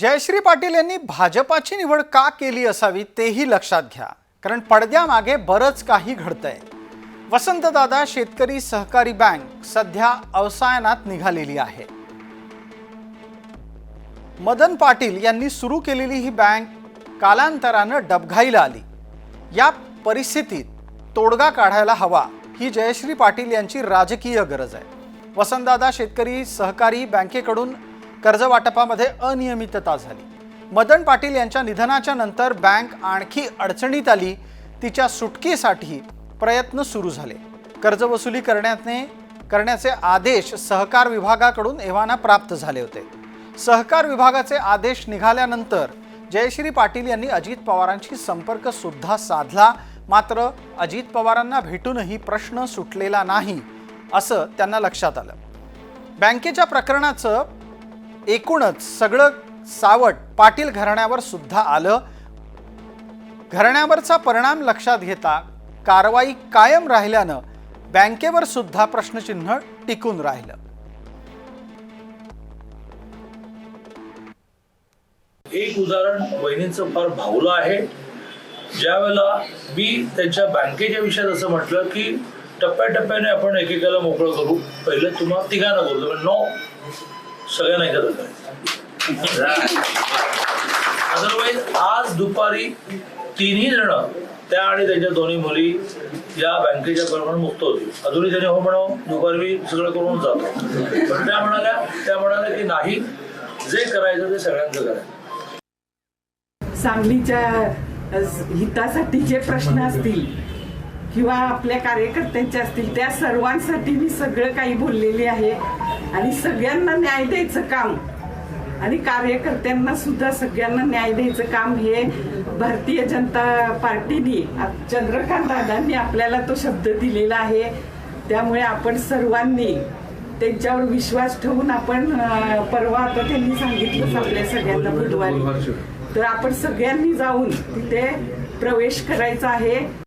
जयश्री पाटील यांनी भाजपाची निवड का केली असावी तेही लक्षात घ्या. कारण पडद्यामागे बरंच काही घडतंय. वसंतदादा शेतकरी सहकारी बँक सध्या अवसायनात निघालेली आहे. मदन पाटील यांनी सुरू केलेली ही बँक कालांतरानं डबघाईला आली. या परिस्थितीत तोडगा काढायला हवा ही जयश्री पाटील यांची राजकीय गरज आहे. वसंतदादा शेतकरी सहकारी बँकेकडून कर्ज वाटपामध्ये अनियमितता झाली. मदन पाटील यांच्या निधनाच्या नंतर बँक आणखी अडचणीत आली. तिच्या सुटकेसाठी प्रयत्न सुरू झाले. कर्जवसुली करण्याने करण्याचे आदेश सहकार विभागाकडून एव्हाना प्राप्त झाले होते. सहकार विभागाचे आदेश निघाल्यानंतर जयश्री पाटील यांनी अजित पवारांशी संपर्क सुद्धा साधला. मात्र अजित पवारांना भेटूनही प्रश्न सुटलेला नाही असं त्यांना लक्षात आलं. बँकेच्या प्रकरणाचं एकूणच सगळं सावट पाटील घराण्यावर सुद्धा आलं. घराण्यावरचा परिणाम लक्षात घेता कारवाई कायम राहिल्यानं बँकेवर सुद्धा प्रश्नचिन्ह टिकून राहिलं. एक उदाहरण बहिणींचं फार भावलं आहे. ज्या वेळेला मी त्यांच्या बँकेच्या विषयात असं म्हटलं की टप्प्याटप्प्याने आपण एकेकाला मोकळं करू. पहिलं तुम्हाला तिघांना बोलतो नो सगळ्यांना एकत्र करायचं अदरवाईज आज दुपारी तिन्ही जण त्या आणि त्यांच्या दोन्ही मुली या बँकेच्या प्रमाण मुक्त होती अजूनही त्याने हो म्हणावं दुपारी सगळं करून जातो. पण त्या म्हणाल्या त्या म्हणाल्या की नाही जे करायचं ते सगळ्यांचं करायचं सांगलीच्या हितासाठी जे प्रश्न असतील किंवा आपल्या कार्यकर्त्यांचे असतील त्या सर्वांसाठी मी सगळं काही बोललेली आहे. आणि सगळ्यांना न्याय द्यायचं काम. आणि कार्यकर्त्यांना सुद्धा सगळ्यांना न्याय द्यायचं काम हे भारतीय जनता पार्टीने चंद्रकांत दादांनी आपल्याला तो शब्द दिलेला आहे. त्यामुळे आपण सर्वांनी त्यांच्यावर विश्वास ठेवून आपण परवा आता त्यांनी सांगितलंच आपल्या सगळ्यांना बुधवारी. तर आपण सगळ्यांनी जाऊन तिथे प्रवेश करायचा आहे.